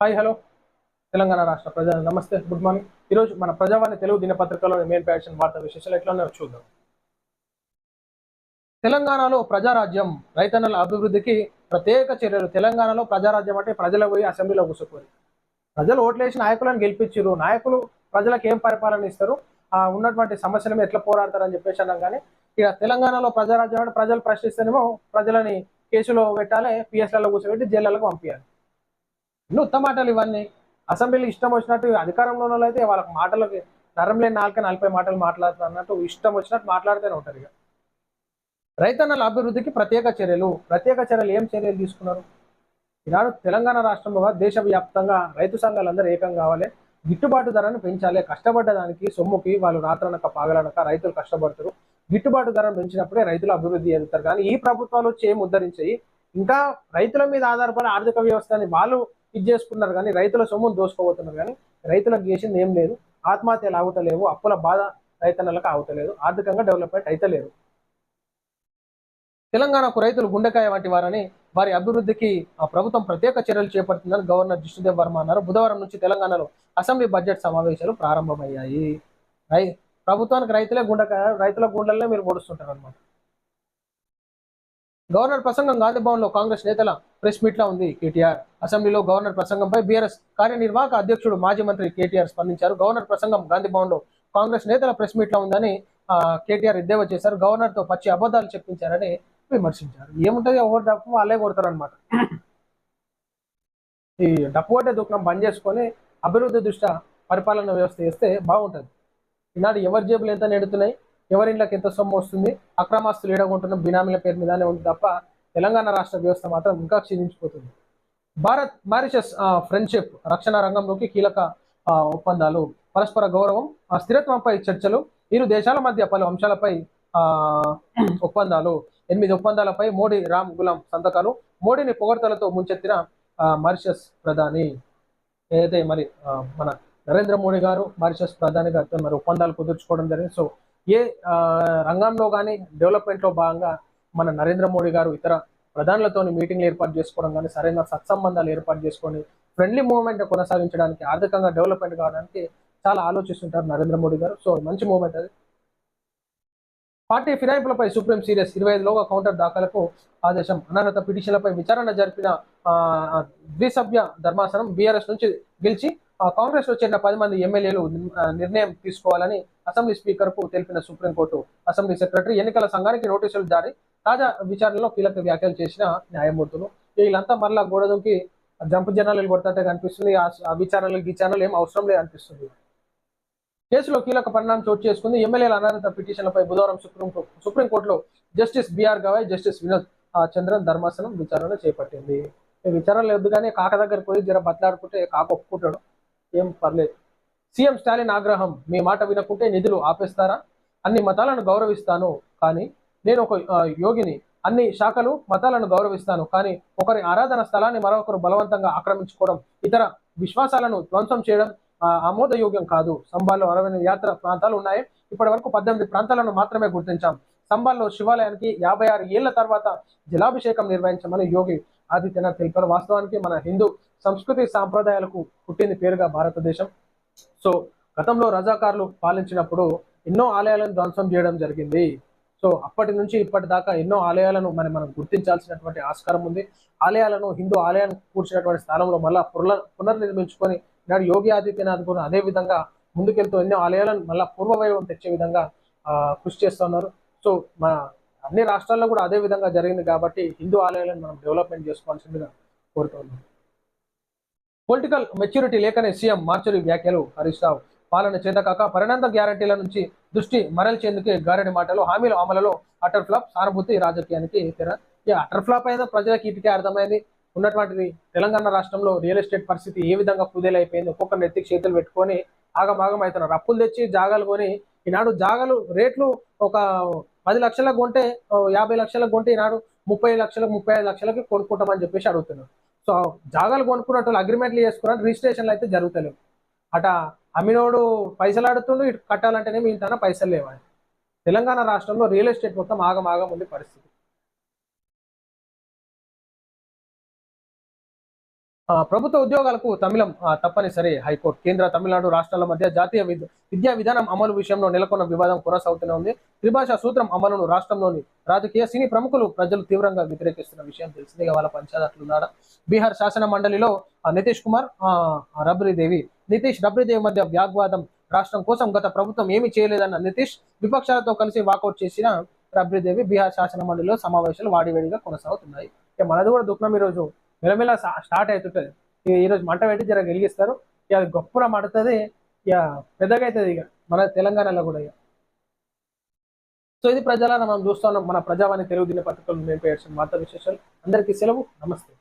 Hi hello Telangana రాష్ట్ర ప్రజలు నమస్తే గుడ్ మార్నింగ్ ఈరోజు మన ప్రజావాణి తెలుగు దినపత్రికలో మెయిన్ ప్యాషన్ వార్త విశేషాలు ఎట్లా ఉన్నారో చూద్దాం. తెలంగాణలో ప్రజారాజ్యం రైతన్నల అభివృద్ధికి ప్రత్యేక చర్యలు. తెలంగాణలో ప్రజారాజ్యం అంటే ప్రజలు పోయి అసెంబ్లీలో కూర్చోపోయి ప్రజలు ఓట్లేసి నాయకులను గెలిపించారు నాయకులు ప్రజలకు ఏం పరిపాలన ఇస్తారు? ఆ ఉన్నటువంటి సమస్యల మీద ఎట్లా పోరాడతారని చెప్పేసి అన్నాం కానీ ఇక తెలంగాణలో ప్రజారాజ్యం అంటే ప్రజలు ప్రశ్నిస్తేనేమో ప్రజలని కేసులో పెట్టాలి పిఎస్లలో కూర్చోబెట్టి జైళ్ళకు పంపించాలి ఇన్ని ఉత్త మాటలు ఇవన్నీ. అసెంబ్లీలో ఇష్టం వచ్చినట్టు అధికారంలో ఉన్న అయితే వాళ్ళకి మాటలకి నరం లేని నాలుక నలభై మాటలు మాట్లాడుతున్నారు అన్నట్టు ఇష్టం వచ్చినట్టు మాట్లాడుతూనే ఉంటారు ఇక. రైతన్నల అభివృద్ధికి ప్రత్యేక చర్యలు. ప్రత్యేక చర్యలు ఏం చర్యలు తీసుకున్నారు? ఈనాడు తెలంగాణ రాష్ట్రంలో దేశవ్యాప్తంగా రైతు సంఘాలందరూ ఏకం కావాలి. గిట్టుబాటు ధరను పెంచాలి. కష్టపడ్డ దానికి సొమ్ముకి వాళ్ళు రాత్రనక పాగలనక రైతులు కష్టపడతారు. గిట్టుబాటు ధరను పెంచినప్పుడే రైతులు అభివృద్ధి చెందుతారు. కానీ ఈ ప్రభుత్వాలు వచ్చి ఏం ఉద్ధరించాయి? ఇంకా రైతుల మీద ఆధారపడి ఆర్థిక వ్యవస్థని వాళ్ళు ఇది చేసుకున్నారు కానీ రైతుల సొమ్మును దోసుకోబోతున్నారు కానీ రైతులకు చేసింది ఏం లేదు. ఆత్మహత్యలు ఆగుతలేవు. అప్పుల బాధ రైతన్నలకు ఆగుతలేదు. ఆర్థికంగా డెవలప్మెంట్ అయితే లేదు తెలంగాణకు రైతులు గుండెకాయ వంటి వారని వారి అభివృద్ధికి ఆ ప్రభుత్వం ప్రత్యేక చర్యలు చేపడుతుందని గవర్నర్ జిష్ణుదేవ్ వర్మ అన్నారు. బుధవారం నుంచి తెలంగాణలో అసెంబ్లీ బడ్జెట్ సమావేశాలు ప్రారంభమయ్యాయి. రై ప్రభుత్వానికి రైతులే గుండెకాయ రైతుల గుండెలనే మీరు పొడుస్తుంటారు అనమాట గవర్నర్ ప్రసంగం గాంధీ భవన్లో కాంగ్రెస్ నేతల ప్రెస్ మీట్ లా ఉంది కేటీఆర్. అసెంబ్లీలో గవర్నర్ ప్రసంగంపై బీఆర్ఎస్ కార్యనిర్వాహక అధ్యక్షుడు మాజీ మంత్రి కేటీఆర్ స్పందించారు. గవర్నర్ ప్రసంగం గాంధీ భవన్లో కాంగ్రెస్ నేతల ప్రెస్ మీట్లా ఉందని కేటీఆర్ ఎద్దేవా చేశారు. గవర్నర్తో పచ్చి అబద్ధాలు చెప్పించారని విమర్శించారు. ఏముంటది? ఎవరు డప్పు? వాళ్ళే కొడతారు అనమాట ఈ డప్పు కొట్టే దుఃఖం బంద్ చేసుకొని అభివృద్ధి దృష్ట్యా పరిపాలన వ్యవస్థ చేస్తే బాగుంటది. ఈనాడు ఎవరి జేబులు ఎంత నెడుతున్నాయి? ఎవరి ఇళ్ళకి ఎంత సొమ్ము వస్తుంది అక్రమాస్తులు ఏడగొంటున్న బినామీల పేరు మీదనే ఉంది తప్ప తెలంగాణ రాష్ట్ర వ్యవస్థ మాత్రం ఇంకా క్షీణించిపోతుంది. భారత్ మారిషస్ ఫ్రెండ్షిప్ రక్షణ రంగంలోకి కీలక ఒప్పందాలు. పరస్పర గౌరవం ఆ, స్థిరత్వంపై చర్చలు ఇరు దేశాల మధ్య పలు అంశాలపై ఆ, ఒప్పందాలు. ఎనిమిది ఒప్పందాలపై మోడీ రామ్ గులాం సంతకాలు. మోడీని పొగడ్తలతో ముంచెత్తిన మారిషస్ ప్రధాని. ఏదైతే మరి మన నరేంద్ర మోడీ గారు మారిషస్ ప్రధాని గారితో మరి ఒప్పందాలు కుదుర్చుకోవడం జరిగింది. సో ఏ ఆ, రంగంలో కానీ డెవలప్మెంట్లో భాగంగా మన నరేంద్ర మోడీ గారు ఇతర ప్రధానులతో మీటింగ్లు ఏర్పాటు చేసుకోవడం కానీ సరైన సత్సంబంధాలు ఏర్పాటు చేసుకొని ఫ్రెండ్లీ మూవ్మెంట్ కొనసాగించడానికి ఆర్థికంగా డెవలప్మెంట్ కావడానికి చాలా ఆలోచిస్తుంటారు నరేంద్ర మోడీ గారు. సో మంచి మూవ్మెంట్ అది. పార్టీ ఫిరాయింపులపై సుప్రీం సీరియస్ ఇరవై ఐదులోగా కౌంటర్ దాఖలకు ఆదేశం. అనర్హత పిటిషన్లపై విచారణ జరిపిన ద్విసభ్య ధర్మాసనం బీఆర్ఎస్ నుంచి గెలిచి ఆ, కాంగ్రెస్లో చేరిన పది మంది ఎమ్మెల్యేలు నిర్ణయం తీసుకోవాలని అసెంబ్లీ స్పీకర్కు తెలిపిన సుప్రీంకోర్టు. అసెంబ్లీ సెక్రటరీ ఎన్నికల సంఘానికి నోటీసులు జారీ. తాజా విచారణలో కీలక వ్యాఖ్యలు చేసిన న్యాయమూర్తులు. వీళ్ళంతా మరలా గోడదుంకి జంపు జనాలు కొడతాటే కనిపిస్తుంది. ఆ- విచారణలు గీచారణలు ఏం అవసరం లేదు అనిపిస్తుంది. కేసులో కీలక పరిణామం చోటు చేసుకుంది. ఎమ్మెల్యేల అనర్హత పిటిషన్లపై బుధవారం సుప్రీం సుప్రీంకోర్టులో justice BR Gavai justice Vinod Chandran ధర్మాసనం విచారణ చేపట్టింది. విచారణ లేదు కానీ కాక దగ్గరికి పోయి జర బతలాడుకుంటే కాక ఒప్పుకుంటాడు. ఏం పర్లేదు. సీఎం స్టాలిన్ ఆగ్రహం మీ మాట వినకుంటే నిధులు ఆపేస్తారా? అన్ని మతాలను గౌరవిస్తాను కానీ నేను ఒక యోగిని. అన్ని శాఖలు మతాలను గౌరవిస్తాను కానీ ఒకరి ఆరాధన స్థలాన్ని మరొకరు బలవంతంగా ఆక్రమించుకోవడం ఇతర విశ్వాసాలను ధ్వంసం చేయడం ఆమోదయోగ్యం కాదు. సంబాల్లో అరవై యాత్ర ప్రాంతాలు ఉన్నాయి. ఇప్పటి వరకు పద్దెనిమిది ప్రాంతాలను మాత్రమే గుర్తించాం. సంబాల్లో శివాలయానికి యాభై ఆరు ఏళ్ళ తర్వాత జలాభిషేకం నిర్వహించమని యోగి ఆదిత్యనాథ్ తెలిపారు. వాస్తవానికి మన హిందూ సంస్కృతి సాంప్రదాయాలకు పుట్టింది పేరుగా భారతదేశం. సో గతంలో రజాకారులు పాలించినప్పుడు ఎన్నో ఆలయాలను ధ్వంసం చేయడం జరిగింది. సో అప్పటి నుంచి ఇప్పటిదాకా ఎన్నో ఆలయాలను మరి మనం గుర్తించాల్సినటువంటి ఆస్కారం ఉంది. ఆలయాలను హిందూ ఆలయాన్ని కూర్చున్నటువంటి స్థానంలో మళ్ళా పునర్ పునర్నిర్మించుకొని నాడు యోగి ఆదిత్యనాథ్ కూడా అదే విధంగా ముందుకెళ్తూ ఎన్నో ఆలయాలను మళ్ళా పూర్వవైభవం తెచ్చే విధంగా కృషి చేస్తున్నారు సో మన అన్ని రాష్ట్రాల్లో కూడా అదే విధంగా జరిగింది కాబట్టి హిందూ ఆలయాలను మనం డెవలప్మెంట్ చేసుకోవాల్సిందిగా కోరుతున్నాం పొలిటికల్ మెచ్యూరిటీ లేకనే సీఎం మార్చురి వ్యాఖ్యలు హరీష్ రావు. పాలన చేతకాక పరిణామ గ్యారంటీల నుంచి దృష్టి మరల్చేందుకే గారడి మాటలు హామీల అమలులో అటర్ ఫ్లాప్ సానుభూతి రాజకీయానికి తెర. అటర్ ఫ్లాప్ అయినా ప్రజలకు ఇటుకే అర్థమైంది. ఉన్నటువంటిది తెలంగాణ రాష్ట్రంలో రియల్ ఎస్టేట్ పరిస్థితి ఏ విధంగా కుదేలైపోయింది ఒక్కొక్క నెత్తికి చేతులు పెట్టుకొని ఆగమాగం అవుతున్నారు అప్పులు తెచ్చి జాగాలు కొని ఈనాడు జాగాలు రేట్లు ఒక పది లక్షలకు కొంటే యాభై లక్షలకు కొంటే ఈనాడు ముప్పై లక్షలకు ముప్పై ఐదు లక్షలకి కొనుక్కుంటామని చెప్పేసి అడుగుతున్నారు. సో జాగాలు కొనుక్కున్నట్టు అగ్రిమెంట్లు చేసుకున్నారు రిజిస్ట్రేషన్లు అయితే జరుగుతలేవు. అట అమ్మినోడు పైసలు ఆడుతుండు ఇటు కట్టాలంటేనే మీ ఇంటనే పైసలు లేవాలి తెలంగాణ రాష్ట్రంలో రియల్ ఎస్టేట్ మొత్తం ఆగమాగం ఉంది పరిస్థితి. ప్రభుత్వ ఉద్యోగాలకు తమిళం తప్పనిసరి హైకోర్టు. కేంద్ర తమిళనాడు రాష్ట్రాల మధ్య జాతీయ విద్యా విధానం అమలు విషయంలో నెలకొన్న వివాదం కొనసాగుతూనే ఉంది. త్రిభాషా సూత్రం అమలును రాష్ట్రంలోని రాజకీయ సినీ ప్రముఖులు ప్రజలు తీవ్రంగా వ్యతిరేకిస్తున్న విషయం తెలిసింది వాళ్ళ పంచాయతీలున్నారా బీహార్ శాసన మండలిలో నితీష్ కుమార్ రబ్రీదేవి. నితీష్ రబ్రీదేవి మధ్య వ్యాగ్వాదం రాష్ట్రం కోసం గత ప్రభుత్వం ఏమి చేయలేదన్న నితీష్ విపక్షాలతో కలిసి వాకౌట్ చేసిన రబ్రీదేవి బీహార్ శాసన మండలిలో సమావేశాలు వాడివేడిగా కొనసాగుతున్నాయి. మనది కూడా దుఃఖం ఈరోజు. మెలమెల స్టార్ట్ అవుతుంటుంది. ఇక ఈరోజు మంట పెట్టి జర వెలిగిస్తారు. ఇక అది గొప్పగా మడుతుంది ఇక పెద్దగా అవుతుంది ఇక. మన తెలంగాణలో కూడా ఇక. సో ఇది ప్రజల మనం చూస్తున్నాం మన ప్రజావాణి తెలుగు దిన పత్రికలు నేను పేర్చిన వార్తా విశేషాలు. అందరికీ సెలవు. నమస్తే.